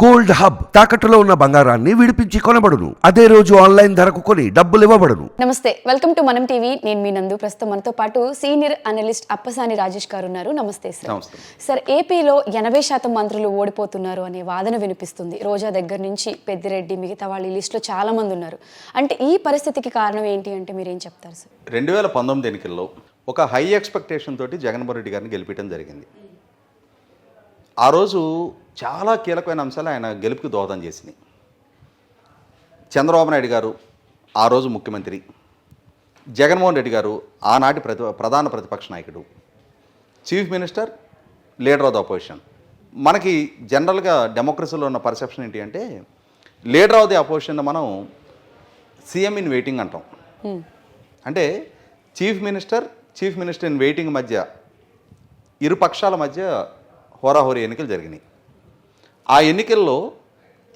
Gold hub తాకట్టులో ఉన్న బంగారాన్ని విడిపించి కొనబడును. అదే రోజు ఆన్లైన్ ధరకు కొని డబ్బులు ఇవ్వబడును. నమస్తే వెల్కమ్ టు మనం టీవీ. నేను మీ నందు ప్రస్తుతం మనతో పాటు సీనియర్ అనలిస్ట్ అప్పసాని రాజేష్ గారు ఉన్నారు. నమస్తే సార్. సార్ ఏపీలో ఎనభై శాతం మంత్రులు ఓడిపోతున్నారు అనే వాదన వినిపిస్తుంది. రోజా దగ్గర నుంచి పెద్దిరెడ్డి మిగతా వాళ్ళ ఈ లిస్టులో చాలా మంది ఉన్నారు. అంటే ఈ పరిస్థితికి కారణం ఏంటి అంటే మీరేం చెప్తారు సార్? రెండు వేల పంతొమ్మిది ఎన్నికల్లో ఒక హై ఎక్స్పెక్టేషన్ తోటి జగన్మోహన్ రెడ్డి గారిని గెలిపించడం జరిగింది. ఆ రోజు చాలా కీలకమైన అంశాలు ఆయన గెలుపుకి దోహదం చేసినాయి. చంద్రబాబు నాయుడు గారు ఆ రోజు ముఖ్యమంత్రి. జగన్మోహన్ రెడ్డి గారు ఆనాటి ప్రతి ప్రధాన ప్రతిపక్ష నాయకుడు. Chief minister leader of the opposition. మనకి జనరల్గా డెమోక్రసీలో ఉన్న పర్సెప్షన్ ఏంటి అంటే లీడర్ ఆఫ్ ది అపోజిషన్ మనం సీఎం ఇన్ వెయిటింగ్ అంటాం. అంటే chief minister chief minister in waiting మధ్య ఇరు పక్షాల మధ్య హోరాహోరీ ఎన్నికలు జరిగినాయి. ఆ ఎన్నికల్లో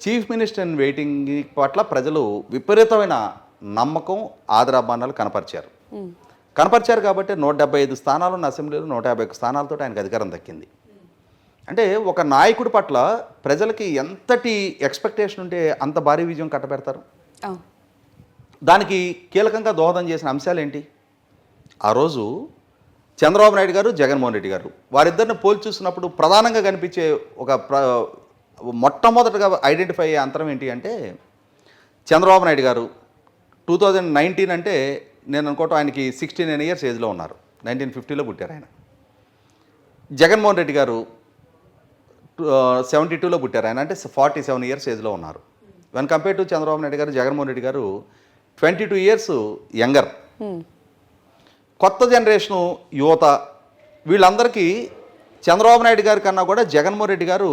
చీఫ్ మినిస్టర్ ఇన్ వెయిటింగ్ పట్ల ప్రజలు విపరీతమైన నమ్మకం ఆదరాభానాలు కనపరిచారు. కనపరిచారు కాబట్టి నూట డెబ్బై ఐదు స్థానాలు ఉన్న అసెంబ్లీలో నూట యాభై ఒక్క స్థానాలతో ఆయనకు అధికారం దక్కింది. అంటే ఒక నాయకుడి పట్ల ప్రజలకి ఎంతటి ఎక్స్పెక్టేషన్ ఉంటే అంత భారీ విజయం కట్టబెడతారు? దానికి కీలకంగా దోహదం చేసిన అంశాలు ఏంటి? ఆ రోజు చంద్రబాబు నాయుడు గారు జగన్మోహన్ రెడ్డి గారు వారిద్దరిని పోల్చి చూసినప్పుడు ప్రధానంగా కనిపించే ఒక ప్ర మొట్టమొదటగా ఐడెంటిఫై అయ్యే అంతరం ఏంటి అంటే చంద్రబాబు నాయుడు గారు టూ థౌజండ్ నైన్టీన్ అంటే నేను అనుకోవటం ఆయనకి సిక్స్టీ నైన్ ఇయర్స్ ఏజ్లో ఉన్నారు. నైన్టీన్ ఫిఫ్టీలో పుట్టారు ఆయన. జగన్మోహన్ రెడ్డి గారు సెవెంటీ టూలో పుట్టారు ఆయన. అంటే ఫార్టీ సెవెన్ ఇయర్స్ ఏజ్లో ఉన్నారు. When compare to Chandrababu Naidu గారు జగన్మోహన్ రెడ్డి గారు ట్వంటీ టూ ఇయర్స్ యంగర్. కొత్త జనరేషను యువత వీళ్ళందరికీ చంద్రబాబు నాయుడు గారి కన్నా కూడా జగన్మోహన్ రెడ్డి గారు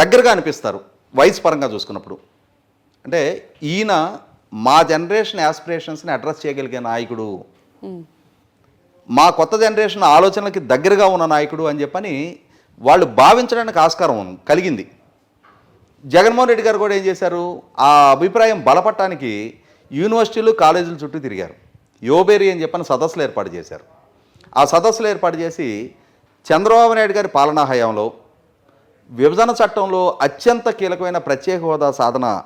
దగ్గరగా అనిపిస్తారు వయసు పరంగా చూసుకున్నప్పుడు. అంటే ఈయన మా జనరేషన్ యాస్పిరేషన్స్ని అడ్రస్ చేయగలిగే నాయకుడు. మా కొత్త జనరేషన్ ఆలోచనలకి దగ్గరగా ఉన్న నాయకుడు అని చెప్పని వాళ్ళు భావించడానికి ఆస్కారం కలిగింది. జగన్మోహన్ రెడ్డి గారు కూడా ఏం చేశారు? ఆ అభిప్రాయం బలపడటానికి యూనివర్సిటీలు కాలేజీల చుట్టూ తిరిగారు. యోబేరి అని చెప్పని సదస్సులు ఏర్పాటు చేశారు. ఆ సదస్సులు ఏర్పాటు చేసి చంద్రబాబు నాయుడు గారి పాలనా హయాంలో విభజన చట్టంలో అత్యంత కీలకమైన ప్రత్యేక హోదా సాధన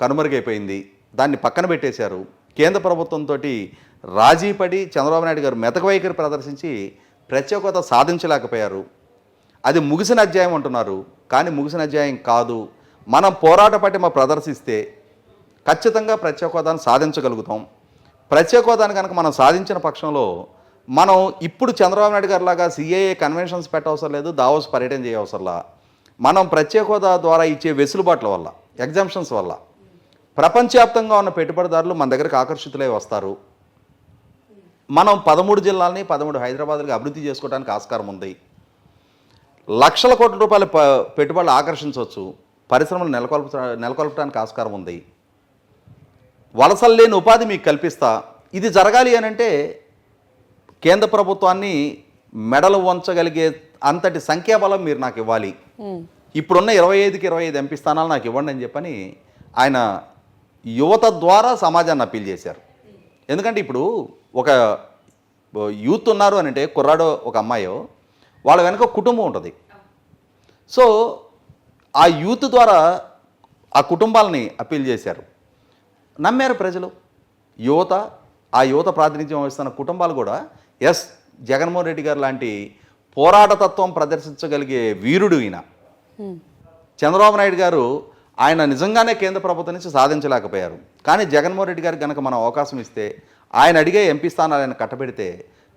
కనుమరుగైపోయింది. దాన్ని పక్కన పెట్టేశారు. కేంద్ర ప్రభుత్వంతో రాజీపడి చంద్రబాబు నాయుడు గారు మెతక వైఖరి ప్రదర్శించి ప్రత్యేక హోదా సాధించలేకపోయారు. అది ముగిసిన అధ్యాయం అంటున్నారు. కానీ ముగిసిన అధ్యాయం కాదు. మనం పోరాట పటిమ ప్రదర్శిస్తే ఖచ్చితంగా ప్రత్యేక హోదాను సాధించగలుగుతాం. ప్రత్యేక హోదాను కనుక మనం సాధించిన పక్షంలో మనం ఇప్పుడు చంద్రబాబు నాయుడు గారి లాగా సిఏఏ కన్వెన్షన్స్ పెట్టవసరం లేదు దావోస్ పర్యటన చేయవసరంలా. మనం ప్రత్యేక హోదా ద్వారా ఇచ్చే వెసులుబాట్ల వల్ల ఎగ్జామ్షన్స్ వల్ల ప్రపంచవ్యాప్తంగా ఉన్న పెట్టుబడిదారులు మన దగ్గరకు ఆకర్షితులై వస్తారు. మనం పదమూడు జిల్లాలని పదమూడు హైదరాబాద్లకు అభివృద్ధి చేసుకోవడానికి ఆస్కారం ఉంది. లక్షల కోట్ల రూపాయల పెట్టుబడులు ఆకర్షించవచ్చు. పరిశ్రమలు నెలకొల్ప నెలకొల్పడానికి ఆస్కారం ఉంది. వలసలు లేని ఉపాధి మీకు కల్పిస్తా. ఇది జరగాలి అని అంటే కేంద్ర ప్రభుత్వాన్ని మెడలు వంచగలిగే అంతటి సంఖ్యాబలం మీరు నాకు ఇవ్వాలి. ఇప్పుడున్న ఇరవై ఐదుకి ఇరవై ఐదు ఎంపీ స్థానాలు నాకు ఇవ్వండి అని చెప్పని ఆయన యువత ద్వారా సమాజాన్ని అప్పీల్ చేశారు. ఎందుకంటే ఇప్పుడు ఒక యూత్ ఉన్నారు అని అంటే కుర్రాడో ఒక అమ్మాయో వాళ్ళ వెనక కుటుంబం ఉంటుంది. సో ఆ యూత్ ద్వారా ఆ కుటుంబాలని అప్పీల్ చేశారు. నమ్మారు ప్రజలు. యువత ఆ యువత ప్రాతినిధ్యం వహిస్తున్న కుటుంబాలు కూడా ఎస్ జగన్మోహన్ రెడ్డి గారు లాంటి పోరాటతత్వం ప్రదర్శించగలిగే వీరుడు ఈయన. చంద్రబాబు నాయుడు గారు ఆయన నిజంగానే కేంద్ర ప్రభుత్వం నుంచి సాధించలేకపోయారు. కానీ జగన్మోహన్ రెడ్డి గారికి కనుక మనం అవకాశం ఇస్తే ఆయన అడిగే ఎంపీ స్థానాలు ఆయన కట్టబెడితే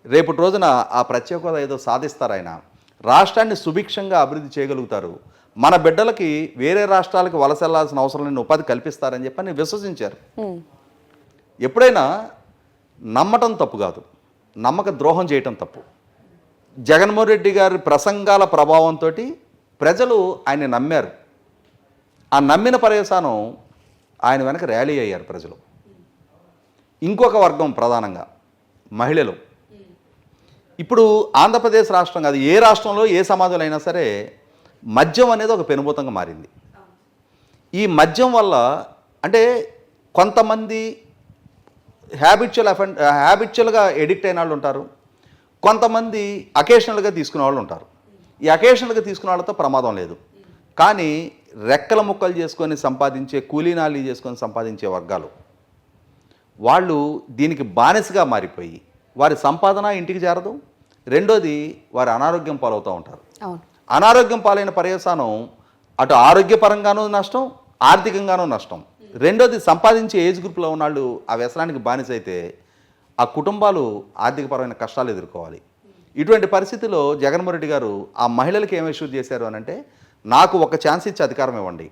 రేపటి రోజున ఆ ప్రత్యేక హోదా ఏదో సాధిస్తారు ఆయన. రాష్ట్రాన్ని సుభిక్షంగా అభివృద్ధి చేయగలుగుతారు. మన బిడ్డలకి వేరే రాష్ట్రాలకు వలస వెళ్ళాల్సిన అవసరం లేని ఉపాధి కల్పిస్తారని చెప్పని విశ్వసించారు. ఎప్పుడైనా నమ్మటం తప్పు కాదు. నమ్మక ద్రోహం చేయటం తప్పు. జగన్మోహన్ రెడ్డి గారి ప్రసంగాల ప్రభావంతో ప్రజలు ఆయన నమ్మారు. ఆ నమ్మిన పర్యవసానం ఆయన వెనక ర్యాలీ అయ్యారు ప్రజలు. ఇంకొక వర్గం ప్రధానంగా మహిళలు. ఇప్పుడు ఆంధ్రప్రదేశ్ రాష్ట్రం కాదు ఏ రాష్ట్రంలో ఏ సమాజంలో అయినా సరే మద్యం అనేది ఒక పెనుభూతంగా మారింది. ఈ మద్యం వల్ల అంటే కొంతమంది హ్యాబిచువల్ అఫెండ్ హ్యాబిచువల్గా ఎడిక్ట్ అయిన వాళ్ళు ఉంటారు. కొంతమంది అకేషనల్గా తీసుకునే వాళ్ళు ఉంటారు. ఈ అకేషనల్గా తీసుకునే వాళ్ళతో ప్రమాదం లేదు. కానీ రెక్కల ముక్కలు చేసుకొని సంపాదించే కూలీనాలి చేసుకొని సంపాదించే వర్గాలు. వాళ్ళు దీనికి బానిసగా మారిపోయి వారి సంపాదన ఇంటికి చేరదు రెండోది వారి అనారోగ్యం పాలవుతూ ఉంటారు. అనారోగ్యం పాలైన పర్యవసానం అటు ఆరోగ్యపరంగానూ నష్టం ఆర్థికంగానూ నష్టం. రెండోది సంపాదించే ఏజ్ గ్రూప్లో ఉన్న వాళ్ళు ఆ వ్యసనానికి బానిసైతే ఆ కుటుంబాలు ఆర్థికపరమైన కష్టాలు ఎదుర్కోవాలి. ఇటువంటి పరిస్థితిలో జగన్మోహన్ రెడ్డి గారు ఆ మహిళలకు ఏం ఇష్యూ చేశారు అని అంటే నాకు ఒక ఛాన్స్ ఇచ్చి అధికారం ఇవ్వండి.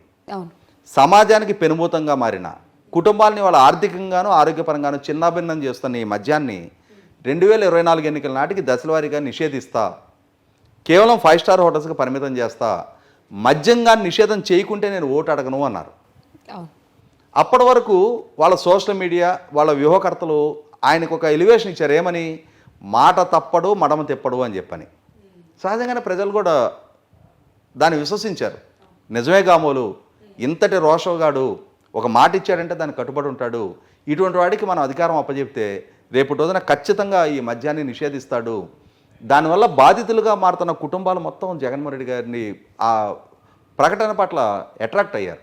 సమాజానికి పెనుభూతంగా మారిన కుటుంబాలని వాళ్ళ ఆర్థికంగాను ఆరోగ్యపరంగాను చిన్నాభిన్నం చేస్తున్న ఈ మద్యాన్ని రెండు వేల ఇరవై నాలుగు ఎన్నికల నాటికి దశలవారీగా నిషేధిస్తా కేవలం ఫైవ్ స్టార్ హోటల్స్కి పరిమితం చేస్తా మద్యంగా నిషేధం చేయకుంటే నేను ఓటు అడగను అన్నారు. అప్పటి వరకు వాళ్ళ సోషల్ మీడియా వాళ్ళ వ్యూహకర్తలు ఆయనకు ఒక ఎలివేషన్ ఇచ్చారు. ఏమని? మాట తప్పడు మడమ తిప్పడు అని చెప్పని. సహజంగానే ప్రజలు కూడా దాన్ని విశ్వసించారు. నిజమే గామోలు ఇంతటి రోషగాడు ఒక మాట ఇచ్చాడంటే దానికి కట్టుబడి ఉంటాడు. ఇటువంటి వాడికి మనం అధికారం అప్పచెప్తే రేపు రోజున ఖచ్చితంగా ఈ మద్యాన్ని నిషేధిస్తాడు. దానివల్ల బాధితులుగా మారుతున్న కుటుంబాలు మొత్తం జగన్మోహన్ రెడ్డి గారిని ఆ ప్రకటన పట్ల అట్రాక్ట్ అయ్యారు.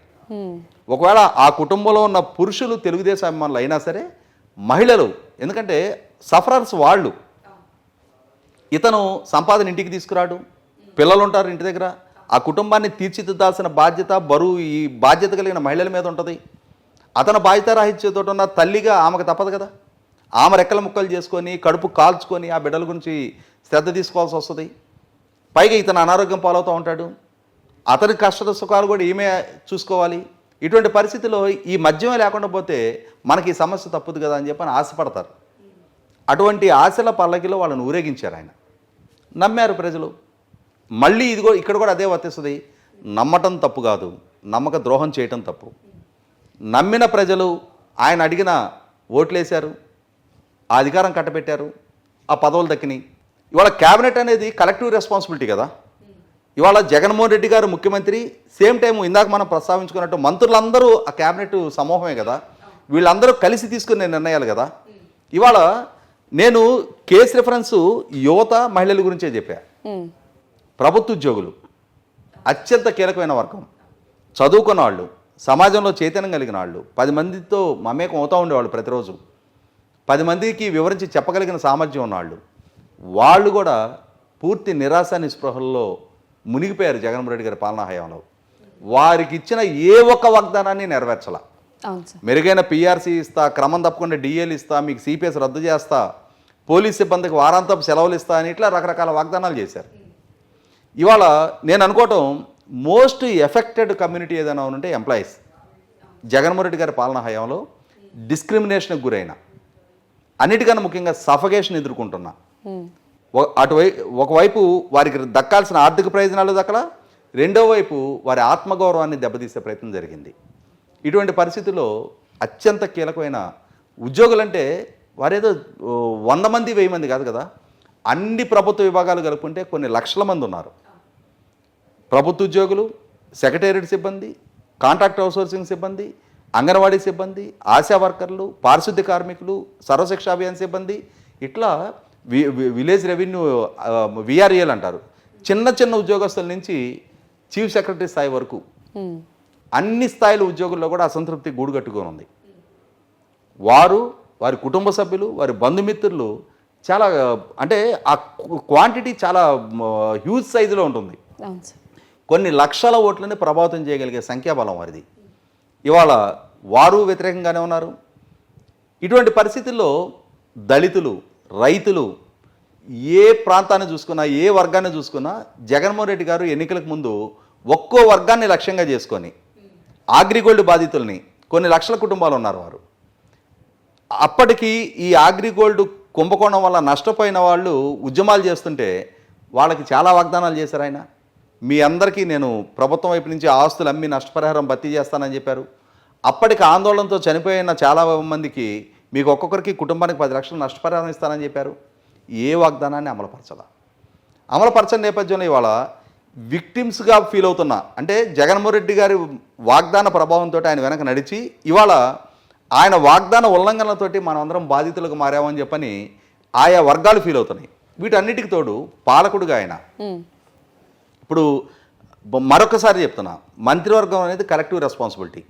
ఒకవేళ ఆ కుటుంబంలో ఉన్న పురుషులు తెలుగుదేశం అభిమానులు అయినా సరే మహిళలు ఎందుకంటే సఫరర్స్ వాళ్ళు. ఇతను సంపాదన ఇంటికి తీసుకురాడు పిల్లలు ఉంటారు ఇంటి దగ్గర ఆ కుటుంబాన్ని తీర్చిదిద్దాల్సిన బాధ్యత బరువు ఈ బాధ్యత కలిగిన మహిళల మీద ఉంటుంది. అతను బాధ్యతారాహిత్యతో ఉన్న తల్లిగా ఆమెకు తప్పదు కదా. ఆమె రెక్కల ముక్కలు చేసుకొని కడుపు కాల్చుకొని ఆ బిడ్డల గురించి శ్రద్ధ తీసుకోవాల్సి వస్తుంది. పైగా ఇతను అనారోగ్యం పాలవుతూ ఉంటాడు. అతని కష్ట సుఖాలు కూడా ఈమె చూసుకోవాలి. ఇటువంటి పరిస్థితిలో ఈ మద్యమే లేకుండా పోతే మనకి ఈ సమస్య తప్పదు కదా అని చెప్పని ఆశపడతారు. అటువంటి ఆశల పల్లకిలో వాళ్ళని ఊరేగించారు ఆయన. నమ్మారు ప్రజలు. మళ్ళీ ఇదిగో ఇక్కడ కూడా అదే వర్తిస్తుంది. నమ్మటం తప్పు కాదు. నమ్మక ద్రోహం చేయటం తప్పు. నమ్మిన ప్రజలు ఆయన అడిగిన ఓట్లేశారు. ఆ అధికారం కట్టబెట్టారు. ఆ పదవులు దక్కినాయి. ఇవాళ క్యాబినెట్ అనేది కలెక్టివ్ రెస్పాన్సిబిలిటీ కదా. ఇవాళ జగన్మోహన్ రెడ్డి గారు ముఖ్యమంత్రి సేమ్ టైం ఇందాక మనం ప్రస్తావించుకున్నట్టు మంత్రులందరూ ఆ క్యాబినెట్ సమూహమే కదా. వీళ్ళందరూ కలిసి తీసుకునే నిర్ణయాలు కదా. ఇవాళ నేను కేసు రిఫరెన్స్ యువత మహిళల గురించే చెప్పా. ప్రభుత్వ ఉద్యోగులు అత్యంత కీలకమైన వర్గం. చదువుకున్న వాళ్ళు సమాజంలో చైతన్యం కలిగిన వాళ్ళు పది మందితో మమేకం అవుతూ ఉండేవాళ్ళు ప్రతిరోజు. పది మందికి వివరించి చెప్పగలిగిన సామర్థ్యం ఉన్నవాళ్ళు. వాళ్ళు కూడా పూర్తి నిరాశ నిస్పృహల్లో మునిగిపోయారు జగన్మోహన్ రెడ్డి గారి పాలనా హయాంలో. వారికి ఇచ్చిన ఏ ఒక్క వాగ్దానాన్ని నెరవేర్చాల. మెరుగైన పిఆర్సీ ఇస్తా క్రమం తప్పకుండా డిఎల్ ఇస్తా మీకు సిపిఎస్ రద్దు చేస్తా పోలీస్ సిబ్బందికి వారాంతపు సెలవులు ఇస్తా అని ఇట్లా రకరకాల వాగ్దానాలు చేశారు. ఇవాళ నేను అనుకోవటం మోస్ట్ ఎఫెక్టెడ్ కమ్యూనిటీ ఏదైనా ఉంటే ఎంప్లాయీస్. జగన్మోహన్ రెడ్డి గారి పాలనా హయాంలో డిస్క్రిమినేషన్కి గురైన. అన్నిటికన్నా ముఖ్యంగా సఫగేషన్ ఎదుర్కొంటున్నా. అటువై ఒకవైపు వారికి దక్కాల్సిన ఆర్థిక ప్రయోజనాలు దక్కల రెండో వైపు వారి ఆత్మగౌరవాన్ని దెబ్బతీసే ప్రయత్నం జరిగింది. ఇటువంటి పరిస్థితుల్లో అత్యంత కీలకమైన ఉద్యోగులంటే వారేదో వంద మంది వెయ్యి మంది కాదు కదా? అన్ని ప్రభుత్వ విభాగాలు కలుపుకుంటే కొన్ని లక్షల మంది ఉన్నారు. ప్రభుత్వ ఉద్యోగులు సెక్రటేరియట్ సిబ్బంది కాంట్రాక్ట్ అవుట్సోర్సింగ్ సిబ్బంది అంగన్వాడీ సిబ్బంది ఆశా వర్కర్లు పారిశుద్ధ్య కార్మికులు సర్వశిక్ష అభియాన్ సిబ్బంది ఇట్లా వి విలేజ్ రెవెన్యూ విఆర్ఏలు అంటారు. చిన్న చిన్న ఉద్యోగస్తుల నుంచి చీఫ్ సెక్రటరీ స్థాయి వరకు. అన్ని స్థాయిల ఉద్యోగుల్లో కూడా అసంతృప్తి గూడుగట్టుకొని ఉంది వారు వారి కుటుంబ సభ్యులు వారి బంధుమిత్రులు చాలా అంటే ఆ క్వాంటిటీ చాలా హ్యూజ్ సైజులో ఉంటుంది. కొన్ని లక్షల ఓట్లని ప్రభావితం చేయగలిగే సంఖ్యాబలం వారిది. ఇవాళ వారు వ్యతిరేకంగానే ఉన్నారు. ఇటువంటి పరిస్థితుల్లో దళితులు రైతులు ఏ ప్రాంతాన్ని చూసుకున్నా ఏ వర్గాన్ని చూసుకున్నా జగన్మోహన్ రెడ్డి గారు ఎన్నికలకు ముందు ఒక్కో వర్గాన్ని లక్ష్యంగా చేసుకొని ఆగ్రిగోల్డ్ బాధితుల్ని కొన్ని లక్షల కుటుంబాలు ఉన్నారు వారు. అప్పటికి ఈ ఆగ్రిగోల్డ్ కుంభకోణం వల్ల నష్టపోయిన వాళ్ళు ఉద్యమాలు చేస్తుంటే వాళ్ళకి చాలా వాగ్దానాలు చేశారు ఆయన. మీ అందరికీ నేను ప్రభుత్వం వైపు నుంచి ఆస్తులు అమ్మి నష్టపరిహారం భర్తీ చేస్తానని చెప్పారు. అప్పటికి ఆందోళనతో చనిపోయిన చాలా మందికి మీకు ఒక్కొక్కరికి కుటుంబానికి పది లక్షలు నష్టపరిహారం ఇస్తానని చెప్పారు. ఏ వాగ్దానాన్ని అమలుపరచాల? అమలుపరచని నేపథ్యంలో ఇవాళ విక్టిమ్స్గా ఫీల్ అవుతున్నా అంటే జగన్మోహన్ రెడ్డి గారి వాగ్దాన ప్రభావంతో ఆయన వెనక నడిచి ఇవాళ ఆయన వాగ్దాన ఉల్లంఘనలతోటి మనం అందరం బాధితులకు మారామని చెప్పని ఆయా వర్గాలు ఫీల్ అవుతున్నాయి. వీటన్నిటికి తోడు పాలకుడుగా ఆయన. ఇప్పుడు మరొకసారి చెప్తున్నా మంత్రివర్గం అనేది కలెక్టివ్ రెస్పాన్సిబిలిటీ.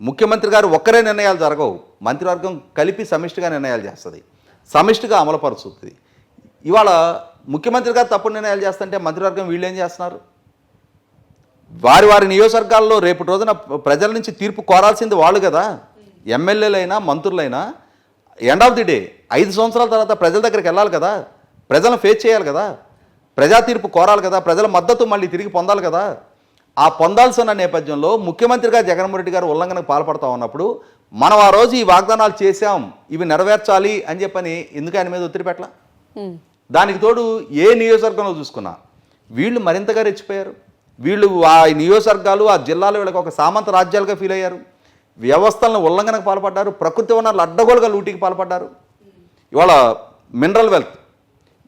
ముఖ్యమంత్రి గారు ఒక్కరే నిర్ణయాలు జరగవు. మంత్రివర్గం కలిపి సమిష్టిగా నిర్ణయాలు చేస్తుంది. సమిష్టిగా అమలుపరుస్తుంది. ఇవాళ ముఖ్యమంత్రి గారు తప్పుడు నిర్ణయాలు చేస్తుంటే మంత్రివర్గం వీళ్ళు ఏం చేస్తున్నారు? వారి వారి నియోజకవర్గాల్లో రేపు రోజున ప్రజల నుంచి తీర్పు కోరాల్సింది వాళ్ళు కదా. ఎమ్మెల్యేలైనా మంత్రులైనా ఎండ్ ఆఫ్ ది డే ఐదు సంవత్సరాల తర్వాత ప్రజల దగ్గరికి వెళ్ళాలి కదా. ప్రజలను ఫేస్ చేయాలి కదా. ప్రజా తీర్పు కోరాలి కదా. ప్రజల మద్దతు మళ్ళీ తిరిగి పొందాలి కదా. ఆ పొందాల్సిన నేపథ్యంలో ముఖ్యమంత్రిగా జగన్మోహన్ రెడ్డి గారు ఉల్లంఘనకు పాల్పడతా ఉన్నప్పుడు మనం ఆ రోజు ఈ వాగ్దానాలు చేశాం ఇవి నెరవేర్చాలి అని చెప్పని ఎందుకు ఆయన మీద ఒత్తిడి పెట్టలా. దానికి తోడు ఏ నియోజకవర్గంలో చూసుకున్నా వీళ్ళు మరింతగా రెచ్చిపోయారు. వీళ్ళు ఆ నియోజకవర్గాలు ఆ జిల్లాలు వీళ్ళకి ఒక సామంత రాజ్యాలుగా ఫీల్ అయ్యారు. వ్యవస్థలను ఉల్లంఘనకు పాల్పడ్డారు. ప్రకృతి వనరులు అడ్డగోలుగా లూటీకి పాల్పడ్డారు. ఇవాళ మినరల్ వెల్త్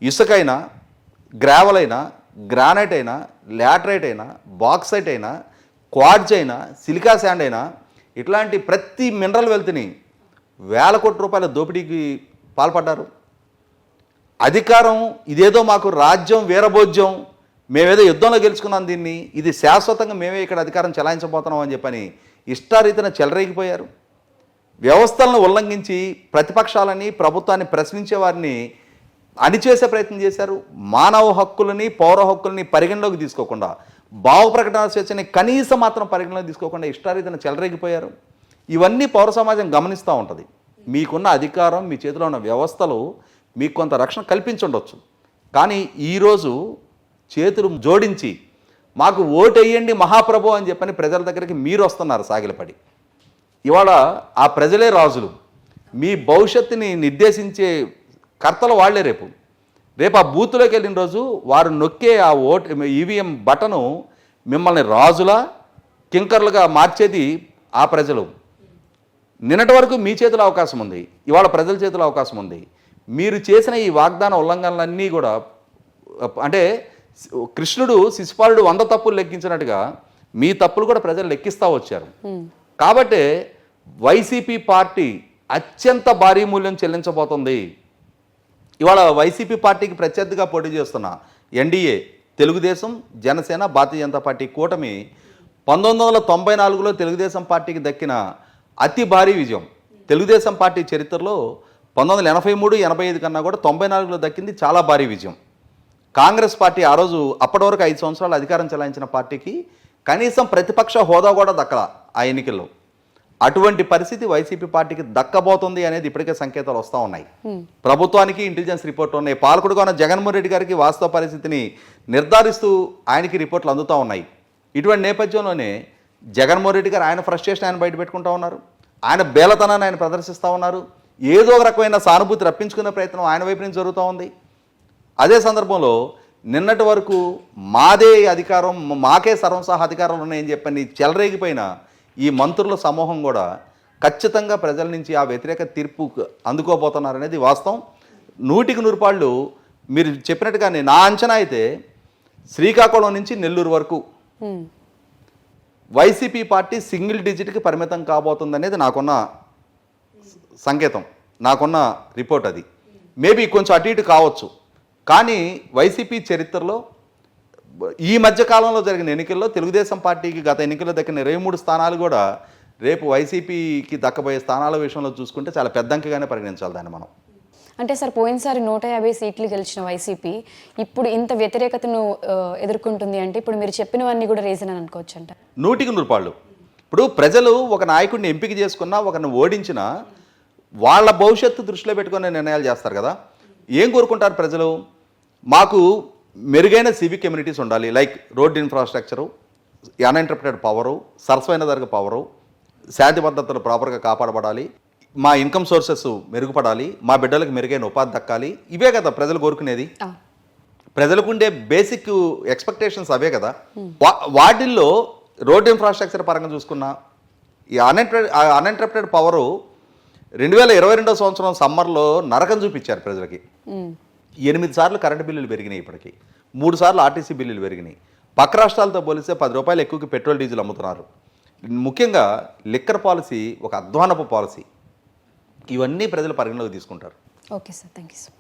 ఇసుకైనా గ్రావెల్ అయినా గ్రానైట్ అయినా లాటరైట్ అయినా బాక్సైట్ అయినా క్వాడ్జ్ అయినా సిలికా శాండ్ అయినా ఇట్లాంటి ప్రతి మినరల్ వెల్త్ని వేల కోట్ల రూపాయల దోపిడీకి పాల్పడ్డారు. అధికారం ఇదేదో మాకు రాజ్యం వీరభోజ్యం మేమేదో యుద్ధంలో గెలుచుకున్నాం దీన్ని ఇది శాశ్వతంగా మేమే ఇక్కడ అధికారం చెలాయించబోతున్నాం అని చెప్పని ఇష్టారీతిన చెలరేగిపోయారు. వ్యవస్థలను ఉల్లంఘించి ప్రతిపక్షాలని ప్రభుత్వాన్ని ప్రశ్నించే వారిని అణిచేసే ప్రయత్నం చేశారు. మానవ హక్కులని పౌర హక్కులని పరిగణలోకి తీసుకోకుండా భావ ప్రకటన స్వేచ్ఛని కనీసం మాత్రం పరిగణలోకి తీసుకోకుండా ఇష్టారీతన చెలరేగిపోయారు. ఇవన్నీ పౌర సమాజం గమనిస్తూ ఉంటుంది. మీకున్న అధికారం మీ చేతిలో ఉన్న వ్యవస్థలు మీకు కొంత రక్షణ కల్పించుండొచ్చు. కానీ ఈరోజు చేతులు జోడించి మాకు ఓటెయ్యండి మహాప్రభు అని చెప్పని ప్రజల దగ్గరికి మీరు వస్తున్నారు సాగిలపడి. ఇవాళ ఆ ప్రజలే రాజులు. మీ భవిష్యత్తుని నిర్దేశించే కర్తలు వాళ్ళే రేపు. రేపు ఆ బూత్లోకి వెళ్ళిన రోజు వారు నొక్కే ఆ ఓట్ ఈవీఎం బటను మిమ్మల్ని రాజులా కింకర్లుగా మార్చేది ఆ ప్రజలు. నిన్నటి వరకు మీ చేతిలో అవకాశం ఉంది. ఇవాళ ప్రజల చేతిలో అవకాశం ఉంది. మీరు చేసిన ఈ వాగ్దాన ఉల్లంఘనలన్నీ కూడా అంటే కృష్ణుడు శిశుపాలుడు వంద తప్పులు లెక్కించినట్టుగా మీ తప్పులు కూడా ప్రజలు లెక్కిస్తూ వచ్చారు. కాబట్టే వైసీపీ పార్టీ అత్యంత భారీ మూల్యం చెల్లించబోతుంది. ఇవాళ వైసీపీ పార్టీకి ప్రత్యర్థిగా పోటీ చేస్తున్న ఎన్డీఏ తెలుగుదేశం జనసేన భారతీయ జనతా పార్టీ కూటమి పంతొమ్మిది వందల తొంభై నాలుగులో తెలుగుదేశం పార్టీకి దక్కిన అతి భారీ విజయం. తెలుగుదేశం పార్టీ చరిత్రలో పంతొమ్మిది వందల ఎనభై మూడు ఎనభై ఐదు కన్నా కూడా తొంభై నాలుగులో దక్కింది చాలా భారీ విజయం. కాంగ్రెస్ పార్టీ ఆ రోజు అప్పటి వరకు ఐదు సంవత్సరాలు అధికారం చెలాయించిన పార్టీకి కనీసం ప్రతిపక్ష హోదా కూడా దక్కల ఆ ఎన్నికల్లో. అటువంటి పరిస్థితి వైసీపీ పార్టీకి దక్కబోతుంది అనేది ఇప్పటికే సంకేతాలు వస్తూ ఉన్నాయి. ప్రభుత్వానికి ఇంటెలిజెన్స్ రిపోర్ట్ ఉన్నాయి. పాలకుడుగా ఉన్న జగన్మోహన్ రెడ్డి గారికి వాస్తవ పరిస్థితిని నిర్ధారిస్తూ ఆయనకి రిపోర్ట్లు అందుతూ ఉన్నాయి. ఇటువంటి నేపథ్యంలోనే జగన్మోహన్ రెడ్డి గారు ఆయన ఫ్రస్ట్రేషన్ ఆయన బయట పెట్టుకుంటా ఉన్నారు. ఆయన బేలతనాన్ని ఆయన ప్రదర్శిస్తూ ఉన్నారు. ఏదో ఒక రకమైన సానుభూతి రప్పించుకునే ప్రయత్నం ఆయన వైపు నుంచి జరుగుతూ ఉంది. అదే సందర్భంలో నిన్నటి వరకు మాదే అధికారం మాకే సర్వసహ అధికారాలు ఉన్నాయని చెప్పని చెలరేగిపోయిన ఈ మంత్రుల సమూహం కూడా ఖచ్చితంగా ప్రజల నుంచి ఆ వ్యతిరేక తీర్పు అందుకోబోతున్నారనేది వాస్తవం. నూటికి నూరుపాళ్ళు మీరు చెప్పినట్టుగానే నా అంచనా అయితే శ్రీకాకుళం నుంచి నెల్లూరు వరకు. వైసీపీ పార్టీ సింగిల్ డిజిట్కి పరిమితం కాబోతుందనేది నాకున్న సంకేతం నాకున్న రిపోర్ట్ అది. మేబీ కొంచెం అటు ఇటు కావచ్చు. కానీ వైసీపీ చరిత్రలో ఈ మధ్య కాలంలో జరిగిన ఎన్నికల్లో తెలుగుదేశం పార్టీకి గత ఎన్నికల్లో దక్కిన ఇరవై మూడు స్థానాలు కూడా రేపు వైసీపీకి దక్కబోయే స్థానాల విషయంలో చూసుకుంటే చాలా పెద్ద అంకెగానే పరిగణించాలి దాన్ని మనం. అంటే సార్ పోయినసారి నూట యాభై సీట్లు గెలిచిన వైసీపీ ఇప్పుడు ఇంత వ్యతిరేకతను ఎదుర్కొంటుంది అంటే ఇప్పుడు మీరు చెప్పినవన్నీ కూడా రీజన్ అని అనుకోవచ్చు అంట నూటికి నూరుపాళ్ళు ఇప్పుడు ప్రజలు ఒక నాయకుడిని ఎంపిక చేసుకున్నా ఒకరిని ఓడించినా వాళ్ళ భవిష్యత్తు దృష్టిలో పెట్టుకునే నిర్ణయాలు చేస్తారు కదా. ఏం కోరుకుంటారు ప్రజలు? మాకు మెరుగైన సివిక్ కమ్యూనిటీస్ ఉండాలి. Like road infrastructure uninterrupted power సరస్వైన ధరగ పవరు శాంతి భద్రతలు ప్రాపర్గా కాపాడబడాలి. మా ఇన్కమ్ సోర్సెస్ మెరుగుపడాలి. మా బిడ్డలకు మెరుగైన ఉపాధి దక్కాలి. ఇవే కదా ప్రజలు కోరుకునేది. ప్రజలకు ఉండే బేసిక్ ఎక్స్పెక్టేషన్స్ అవే కదా. వా- వాటిల్లో రోడ్ ఇన్ఫ్రాస్ట్రక్చర్ పరంగా చూసుకున్నా ఈ అన్ఎంటెడ్ అన్ఎంటర్ప్టెడ్ పవరు రెండు వేల ఇరవై రెండో సంవత్సరం సమ్మర్లో నరకం చూపించారు ప్రజలకి. ఉమ్. ఎనిమిది సార్లు కరెంటు బిల్లులు పెరిగినాయి ఇప్పటికీ. మూడు సార్లు ఆర్టీసీ బిల్లులు పెరిగినాయి. పక్క రాష్ట్రాలతో పోలిస్తే పది రూపాయలు ఎక్కువకి పెట్రోల్ డీజిల్ అమ్ముతున్నారు. ముఖ్యంగా లిక్కర్ పాలసీ ఒక అధ్వానపు పాలసీ. ఇవన్నీ ప్రజలు పరిగణలోకి తీసుకుంటారు. Okay sir. Thank you sir.